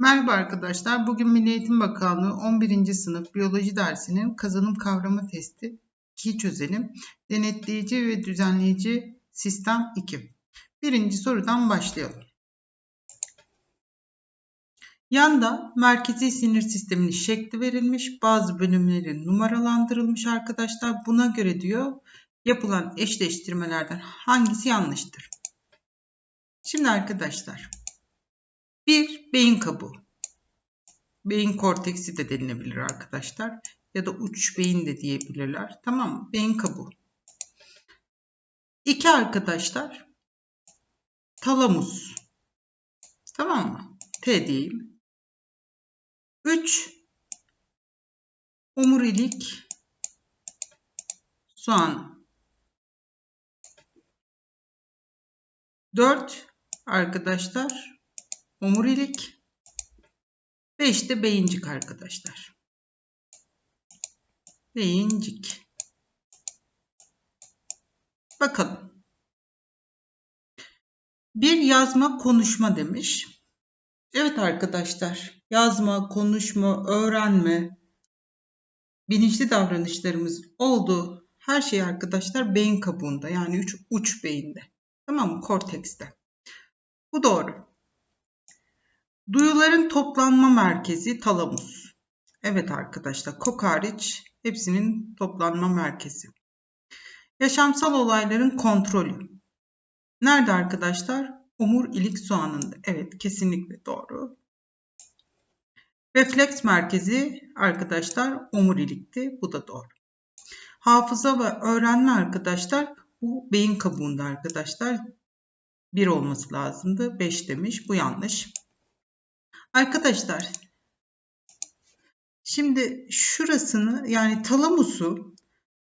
Merhaba arkadaşlar. Bugün Milli Eğitim Bakanlığı 11. sınıf biyoloji dersinin kazanım kavrama testi 2'yi çözelim. Denetleyici ve düzenleyici sistem 2. Birinci sorudan başlayalım. Yanda merkezi sinir sisteminin şekli verilmiş. Bazı bölümleri numaralandırılmış arkadaşlar. Buna göre diyor yapılan eşleştirmelerden hangisi yanlıştır? Şimdi arkadaşlar bir beyin kabuğu. Beyin korteksi de denilebilir arkadaşlar. Ya da uç beyin de diyebilirler. Tamam mı? Beyin kabuğu. İki arkadaşlar. Talamus. Tamam mı? T diyeyim. Üç. Omurilik. Soğan. Dört arkadaşlar omurilik. 5 de beyincik arkadaşlar. Beyincik. Bakalım. Bir yazma konuşma demiş. Evet arkadaşlar. Yazma, konuşma, öğrenme, bilinçli davranışlarımız olduğu her şey arkadaşlar beyin kabuğunda yani üç uç beyinde. Tamam mı? Kortekste. Bu doğru. Duyuların toplanma merkezi talamus. Evet arkadaşlar kok hariç hepsinin toplanma merkezi. Yaşamsal olayların kontrolü. Nerede arkadaşlar? Omurilik soğanında. Evet kesinlikle doğru. Refleks merkezi arkadaşlar omurilikti. Bu da doğru. Hafıza ve öğrenme arkadaşlar bu beyin kabuğunda arkadaşlar. Bir olması lazımdı. 5 demiş. Bu yanlış. Arkadaşlar şimdi şurasını yani talamusu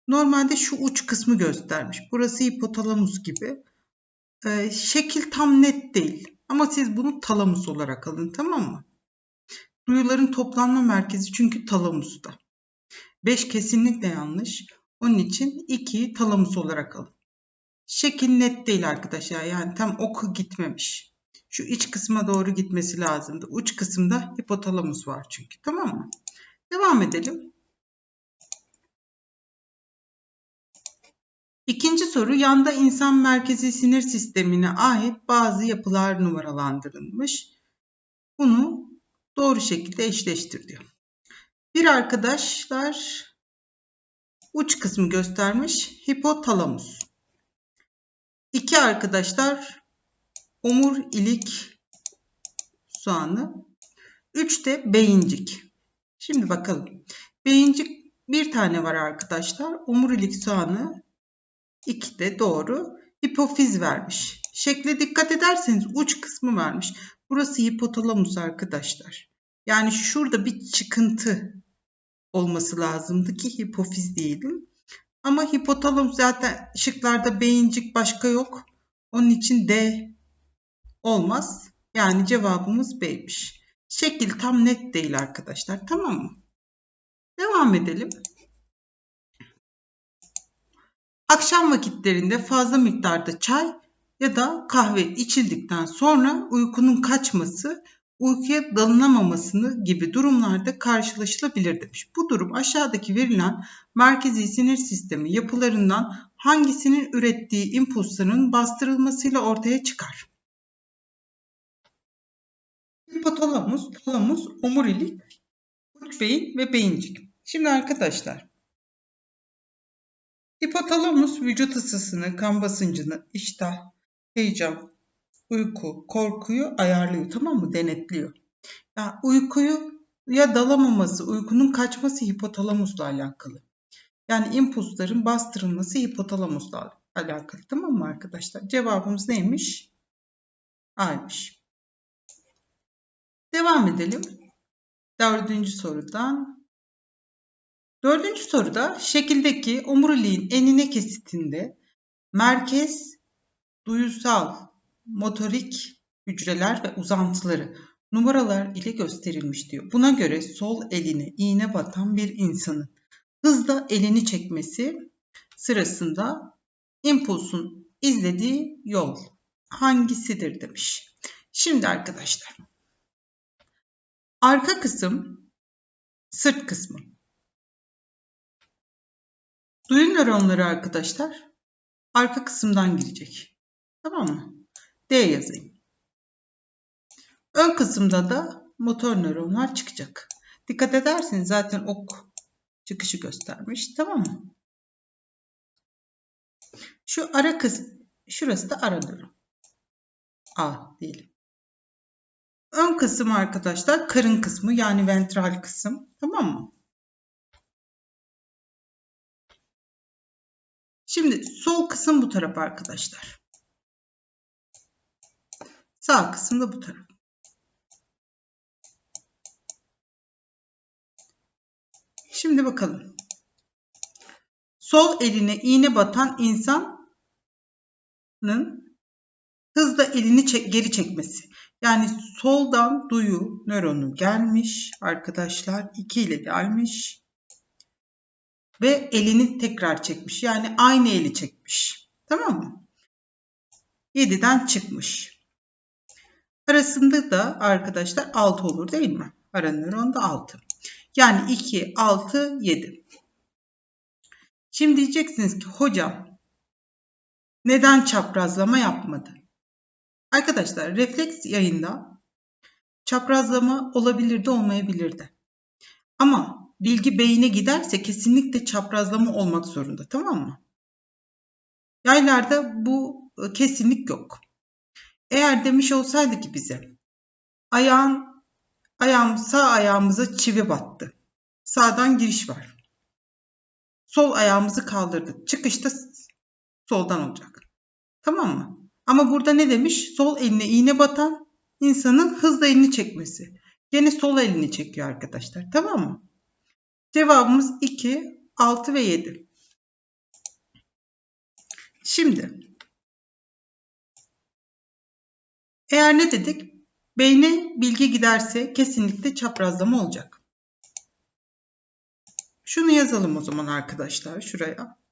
normalde şu uç kısmı göstermiş. Burası hipotalamus gibi. Ee, şekil tam net değil. Ama siz bunu talamus olarak alın tamam mı? Duyuların toplanma merkezi çünkü talamusta. 5 kesinlikle yanlış. Onun için 2'yi talamus olarak alın. Şekil net değil arkadaşlar. Yani tam oku gitmemiş. Şu iç kısma doğru gitmesi lazımdı. Uç kısımda hipotalamus var çünkü. Tamam mı? Devam edelim. İkinci soru yanda insan merkezi sinir sistemine ait bazı yapılar numaralandırılmış. Bunu doğru şekilde eşleştir diyor. Bir arkadaşlar uç kısmı göstermiş hipotalamus. İki arkadaşlar omur ilik soğanı. 3 de beyincik. Şimdi bakalım. Beyincik bir tane var arkadaşlar. Omurilik soğanı 2 de doğru. Hipofiz vermiş. Şekle dikkat ederseniz uç kısmı vermiş. Burası hipotalamus arkadaşlar. Yani şurada bir çıkıntı olması lazımdı ki hipofiz diyelim. Ama hipotalamus zaten şıklarda beyincik başka yok. Onun için D olmaz. Yani cevabımız B'ymiş. Şekil tam net değil arkadaşlar. Tamam mı? Devam edelim. Akşam vakitlerinde fazla miktarda çay ya da kahve içildikten sonra uykunun kaçması, uykuya dalınamamasını gibi durumlarda karşılaşılabilir demiş. Bu durum aşağıdaki verilen merkezi sinir sistemi yapılarından hangisinin ürettiği impulsların bastırılmasıyla ortaya çıkar? Hipotalamus, talamus, omurilik, uç beyin ve beyincik. Şimdi arkadaşlar hipotalamus vücut ısısını, kan basıncını, iştah, heyecan, uyku, korkuyu ayarlıyor tamam mı? Denetliyor. Ya uykuyu ya dalamaması, uykunun kaçması hipotalamusla alakalı. Yani impulsların bastırılması hipotalamusla alakalı. Tamam mı arkadaşlar? Cevabımız neymiş? A'ymış. Devam edelim. Dördüncü sorudan. Dördüncü soruda şekildeki omuriliğin enine kesitinde merkez duyusal motorik hücreler ve uzantıları numaralar ile gösterilmiş diyor. Buna göre sol eline iğne batan bir insanın hızla elini çekmesi sırasında impulsun izlediği yol hangisidir demiş. Şimdi arkadaşlar Arka kısım sırt kısmı. Duyu nöronları arkadaşlar arka kısımdan girecek. Tamam mı? D yazayım. Ön kısımda da motor nöronlar çıkacak. Dikkat ederseniz zaten ok çıkışı göstermiş. Tamam mı? Şu ara kısım, şurası da ara nöron. A diyelim. Ön kısım arkadaşlar karın kısmı yani ventral kısım. Tamam mı? Şimdi sol kısım bu taraf arkadaşlar. Sağ kısım da bu taraf. Şimdi bakalım. Sol eline iğne batan insanın hızla elini çek, geri çekmesi. Yani soldan duyu nöronu gelmiş arkadaşlar. 2 ile gelmiş. Ve elini tekrar çekmiş. Yani aynı eli çekmiş. Tamam mı? 7'den çıkmış. Arasında da arkadaşlar 6 olur değil mi? Ara nöron da 6. Yani 2, 6, 7. Şimdi diyeceksiniz ki hocam neden çaprazlama yapmadı? Arkadaşlar refleks yayında çaprazlama olabilir de olmayabilir de. Ama bilgi beyine giderse kesinlikle çaprazlama olmak zorunda tamam mı? Yaylarda bu e, kesinlik yok. Eğer demiş olsaydı ki bize ayağın ayağım sağ ayağımıza çivi battı. Sağdan giriş var. Sol ayağımızı kaldırdık. Çıkışta soldan olacak. Tamam mı? Ama burada ne demiş? Sol eline iğne batan insanın hızla elini çekmesi. Gene sol elini çekiyor arkadaşlar. Tamam mı? Cevabımız 2, 6 ve 7. Şimdi eğer ne dedik? Beyne bilgi giderse kesinlikle çaprazlama olacak. Şunu yazalım o zaman arkadaşlar şuraya.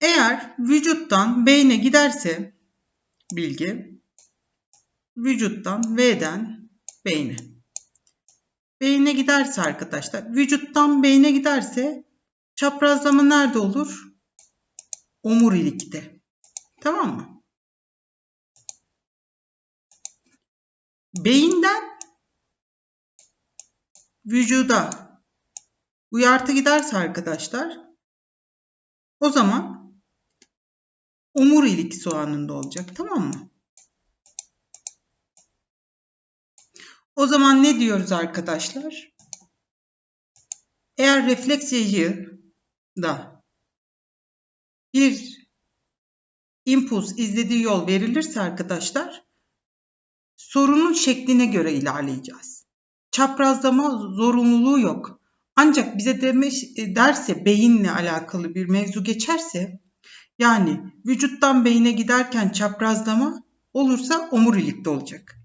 Eğer vücuttan beyne giderse bilgi vücuttan V'den beyne. Beyne giderse arkadaşlar vücuttan beyne giderse çaprazlama nerede olur? Omurilikte. Tamam mı? Beyinden vücuda uyartı giderse arkadaşlar o zaman omurilik soğanında olacak. Tamam mı? O zaman ne diyoruz arkadaşlar? Eğer refleks yayı da bir impuls izlediği yol verilirse arkadaşlar sorunun şekline göre ilerleyeceğiz. Çaprazlama zorunluluğu yok. Ancak bize demiş, derse beyinle alakalı bir mevzu geçerse yani vücuttan beyine giderken çaprazlama olursa omurilikte olacak.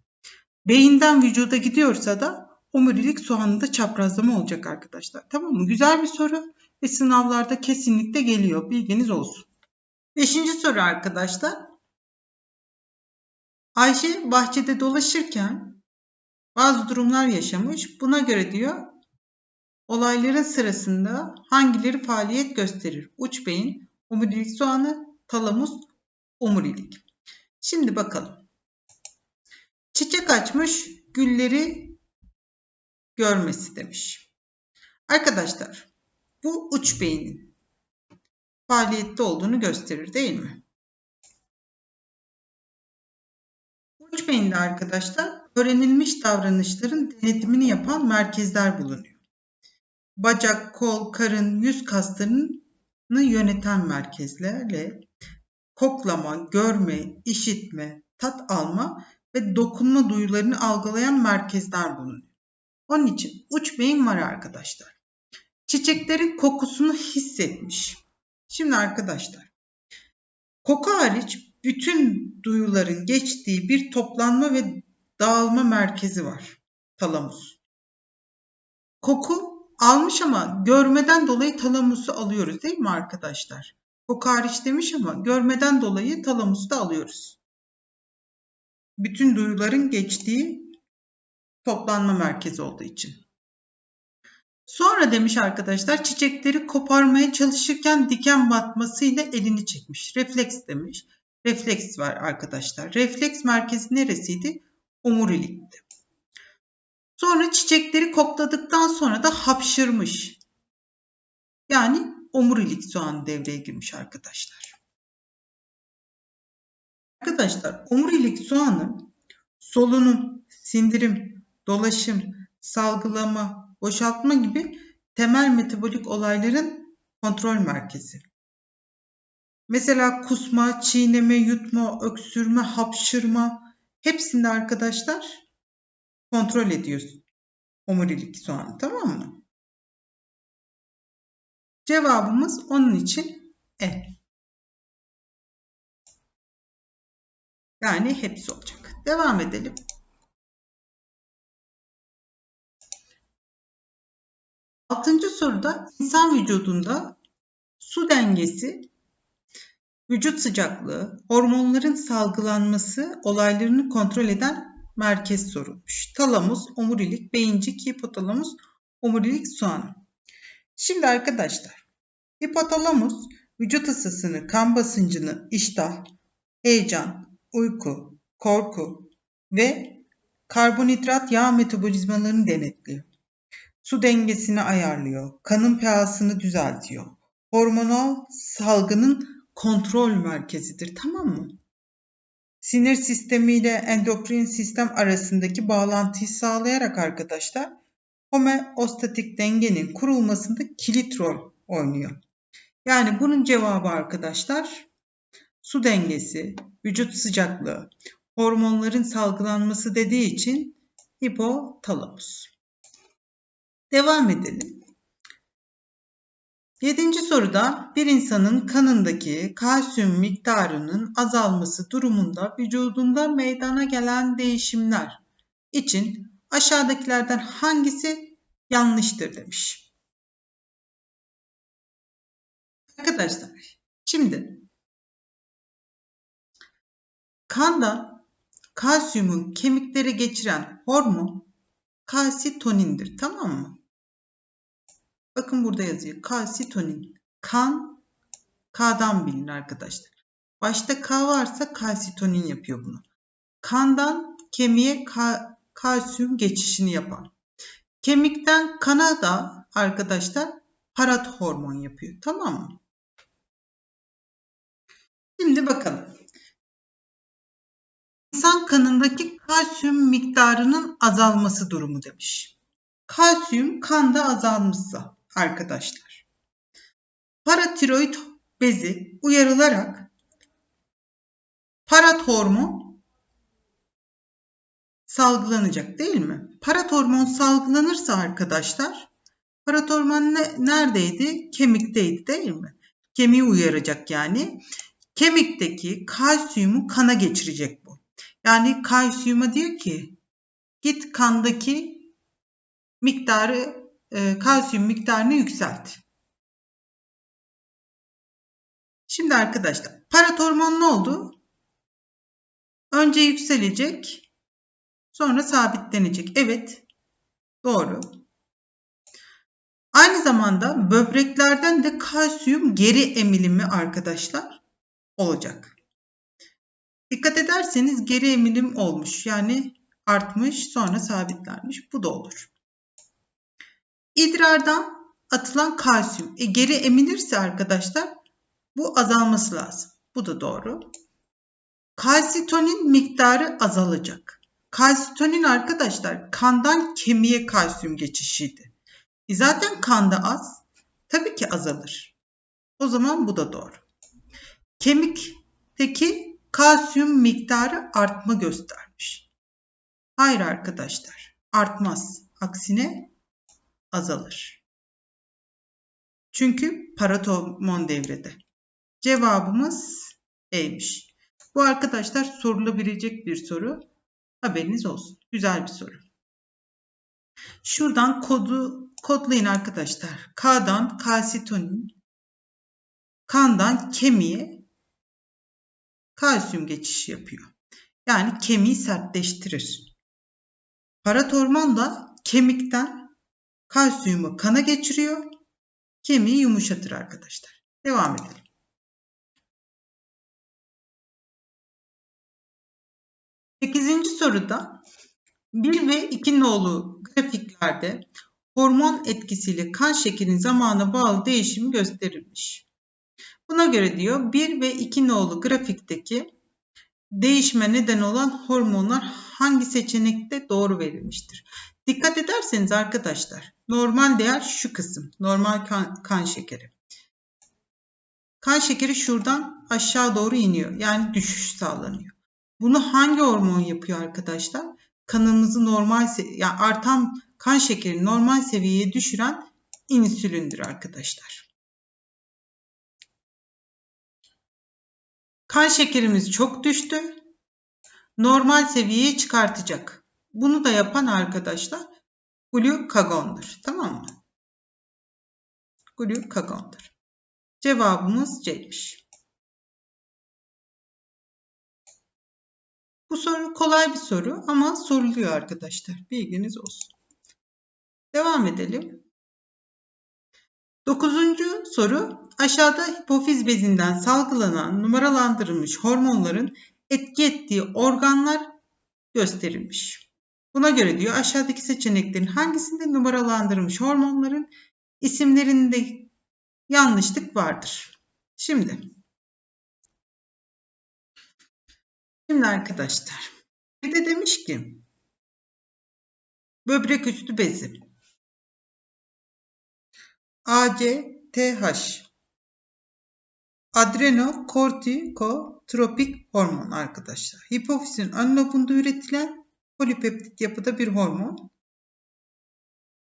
Beyinden vücuda gidiyorsa da omurilik soğanında çaprazlama olacak arkadaşlar. Tamam mı? Güzel bir soru ve sınavlarda kesinlikle geliyor. Bilginiz olsun. Beşinci soru arkadaşlar. Ayşe bahçede dolaşırken bazı durumlar yaşamış. Buna göre diyor olayların sırasında hangileri faaliyet gösterir? Uç beyin, omurilik soğanı, talamus, omurilik. Şimdi bakalım. Çiçek açmış, gülleri görmesi demiş. Arkadaşlar, bu uç beynin faaliyette olduğunu gösterir değil mi? Uç beyinde arkadaşlar öğrenilmiş davranışların denetimini yapan merkezler bulunuyor. Bacak, kol, karın, yüz kaslarının yöneten merkezlerle koklama, görme, işitme, tat alma ve dokunma duyularını algılayan merkezler bulunuyor. Onun için uç beyin var arkadaşlar. Çiçeklerin kokusunu hissetmiş. Şimdi arkadaşlar koku hariç bütün duyuların geçtiği bir toplanma ve dağılma merkezi var. Talamus. Koku almış ama görmeden dolayı talamusu alıyoruz değil mi arkadaşlar? Koku hariç demiş ama görmeden dolayı talamusu da alıyoruz. Bütün duyuların geçtiği toplanma merkezi olduğu için. Sonra demiş arkadaşlar çiçekleri koparmaya çalışırken diken batmasıyla elini çekmiş. Refleks demiş. Refleks var arkadaşlar. Refleks merkezi neresiydi? Omurilikti. Sonra çiçekleri kokladıktan sonra da hapşırmış. Yani omurilik soğan devreye girmiş arkadaşlar. Arkadaşlar omurilik soğanı solunum, sindirim, dolaşım, salgılama, boşaltma gibi temel metabolik olayların kontrol merkezi. Mesela kusma, çiğneme, yutma, öksürme, hapşırma hepsinde arkadaşlar kontrol ediyoruz omurilik soğanı tamam mı? Cevabımız onun için E. Yani hepsi olacak. Devam edelim. Altıncı soruda insan vücudunda su dengesi, vücut sıcaklığı, hormonların salgılanması olaylarını kontrol eden merkez sorulmuş. Talamus, omurilik, beyincik, hipotalamus, omurilik soğanı. Şimdi arkadaşlar, hipotalamus vücut ısısını, kan basıncını, iştah, heyecan, uyku, korku ve karbonhidrat yağ metabolizmalarını denetliyor. Su dengesini ayarlıyor, kanın pH'sını düzeltiyor. Hormonal salgının kontrol merkezidir tamam mı? Sinir sistemi ile endokrin sistem arasındaki bağlantıyı sağlayarak arkadaşlar homeostatik dengenin kurulmasında kilit rol oynuyor. Yani bunun cevabı arkadaşlar su dengesi, vücut sıcaklığı, hormonların salgılanması dediği için hipotalamus. Devam edelim. Yedinci soruda bir insanın kanındaki kalsiyum miktarının azalması durumunda vücudunda meydana gelen değişimler için aşağıdakilerden hangisi yanlıştır demiş. Arkadaşlar şimdi kanda kalsiyumun kemiklere geçiren hormon kalsitonindir tamam mı? Bakın burada yazıyor. Kalsitonin. Kan K'dan bilinir arkadaşlar. Başta K varsa kalsitonin yapıyor bunu. Kandan kemiğe ka kalsiyum geçişini yapan. Kemikten kana da arkadaşlar parat hormon yapıyor. Tamam mı? Şimdi bakalım. İnsan kanındaki kalsiyum miktarının azalması durumu demiş. Kalsiyum kanda azalmışsa arkadaşlar. Paratiroid bezi uyarılarak parat hormon salgılanacak değil mi? Parat hormon salgılanırsa arkadaşlar parat hormon ne, neredeydi? Kemikteydi değil mi? Kemiği uyaracak yani. Kemikteki kalsiyumu kana geçirecek bu. Yani kalsiyuma diyor ki git kandaki miktarı e, kalsiyum miktarını yükselt. Şimdi arkadaşlar paratormon ne oldu? Önce yükselecek sonra sabitlenecek. Evet doğru. Aynı zamanda böbreklerden de kalsiyum geri emilimi arkadaşlar olacak. Dikkat ederseniz geri emilim olmuş. Yani artmış sonra sabitlenmiş. Bu da olur. İdrardan atılan kalsiyum e, geri emilirse arkadaşlar bu azalması lazım. Bu da doğru. Kalsitonin miktarı azalacak. Kalsitonin arkadaşlar kandan kemiğe kalsiyum geçişiydi. E zaten kanda az. Tabii ki azalır. O zaman bu da doğru. Kemikteki kalsiyum miktarı artma göstermiş. Hayır arkadaşlar artmaz. Aksine azalır. Çünkü paratomon devrede. Cevabımız E'ymiş. Bu arkadaşlar sorulabilecek bir soru. Haberiniz olsun. Güzel bir soru. Şuradan kodu kodlayın arkadaşlar. K'dan kalsitonin, kandan kemiğe kalsiyum geçişi yapıyor. Yani kemiği sertleştirir. Paratormon da kemikten kalsiyumu kana geçiriyor. Kemiği yumuşatır arkadaşlar. Devam edelim. Sekizinci soruda 1 ve 2 nolu grafiklerde hormon etkisiyle kan şekerinin zamana bağlı değişimi gösterilmiş. Buna göre diyor 1 ve 2 nolu grafikteki değişme neden olan hormonlar hangi seçenekte doğru verilmiştir? Dikkat ederseniz arkadaşlar normal değer şu kısım normal kan, kan şekeri. Kan şekeri şuradan aşağı doğru iniyor yani düşüş sağlanıyor. Bunu hangi hormon yapıyor arkadaşlar? Kanımızı normal yani artan kan şekerini normal seviyeye düşüren insülindir arkadaşlar. Kan şekerimiz çok düştü. Normal seviyeye çıkartacak. Bunu da yapan arkadaşlar glukagondur. Tamam mı? Glukagondur. Cevabımız C'ymiş. Bu soru kolay bir soru ama soruluyor arkadaşlar. Bilginiz olsun. Devam edelim. Dokuzuncu soru aşağıda hipofiz bezinden salgılanan numaralandırılmış hormonların etki ettiği organlar gösterilmiş. Buna göre diyor aşağıdaki seçeneklerin hangisinde numaralandırılmış hormonların isimlerinde yanlışlık vardır. Şimdi Şimdi arkadaşlar bir de demiş ki böbrek üstü bezi ACTH adrenokortikotropik hormon arkadaşlar. Hipofizin ön lobunda üretilen polipeptit yapıda bir hormon.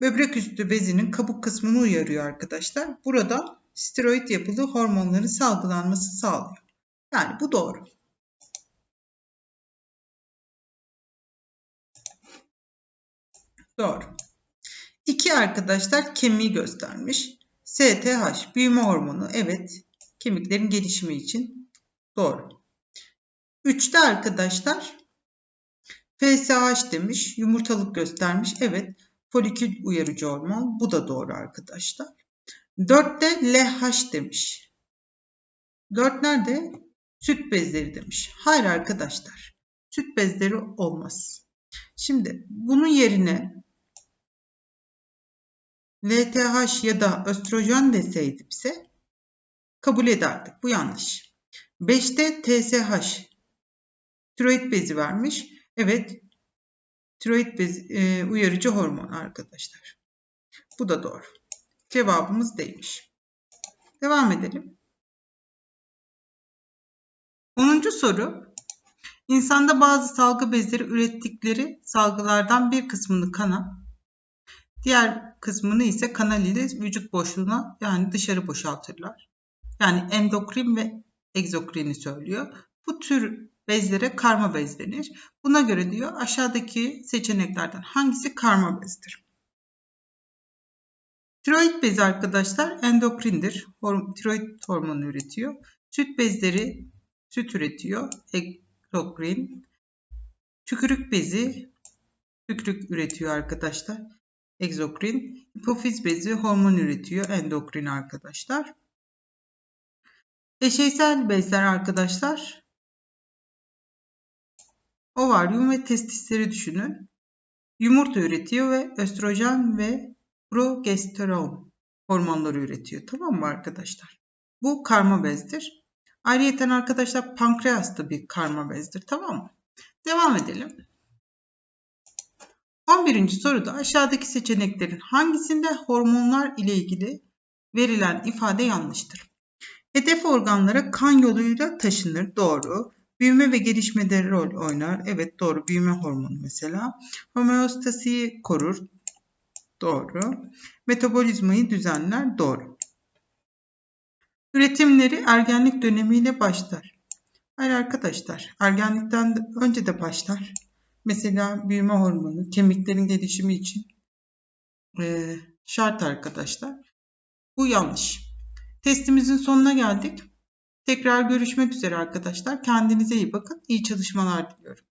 Böbrek üstü bezinin kabuk kısmını uyarıyor arkadaşlar. Burada steroid yapılı hormonların salgılanması sağlıyor. Yani bu doğru. Doğru. İki arkadaşlar kemiği göstermiş. STH büyüme hormonu evet kemiklerin gelişimi için doğru. Üçte arkadaşlar FSH demiş yumurtalık göstermiş evet folikül uyarıcı hormon bu da doğru arkadaşlar. Dörtte LH demiş. Dört nerede? Süt bezleri demiş. Hayır arkadaşlar. Süt bezleri olmaz. Şimdi bunun yerine LTH ya da östrojen deseydi bize kabul ederdik. Bu yanlış. 5'te TSH tiroid bezi vermiş. Evet tiroid bezi e, uyarıcı hormon arkadaşlar. Bu da doğru. Cevabımız değilmiş. Devam edelim. 10. soru. İnsanda bazı salgı bezleri ürettikleri salgılardan bir kısmını kana, Diğer kısmını ise kanal ile vücut boşluğuna yani dışarı boşaltırlar. Yani endokrin ve egzokrini söylüyor. Bu tür bezlere karma bez denir. Buna göre diyor aşağıdaki seçeneklerden hangisi karma bezdir? Tiroid bezi arkadaşlar endokrindir. Horm tiroid hormonu üretiyor. Süt bezleri süt üretiyor. Endokrin. Tükürük bezi tükürük üretiyor arkadaşlar egzokrin. Hipofiz bezi hormon üretiyor endokrin arkadaşlar. Eşeysel bezler arkadaşlar ovaryum ve testisleri düşünün. Yumurta üretiyor ve östrojen ve progesteron hormonları üretiyor. Tamam mı arkadaşlar? Bu karma bezdir. Ayrıyeten arkadaşlar pankreas da bir karma bezdir. Tamam mı? Devam edelim. 11. soruda aşağıdaki seçeneklerin hangisinde hormonlar ile ilgili verilen ifade yanlıştır? Hedef organlara kan yoluyla taşınır. Doğru. Büyüme ve gelişmede rol oynar. Evet doğru. Büyüme hormonu mesela. Homeostasiyi korur. Doğru. Metabolizmayı düzenler. Doğru. Üretimleri ergenlik dönemiyle başlar. Hayır arkadaşlar. Ergenlikten önce de başlar. Mesela büyüme hormonu kemiklerin gelişimi için e, şart arkadaşlar. Bu yanlış. Testimizin sonuna geldik. Tekrar görüşmek üzere arkadaşlar. Kendinize iyi bakın. İyi çalışmalar diliyorum.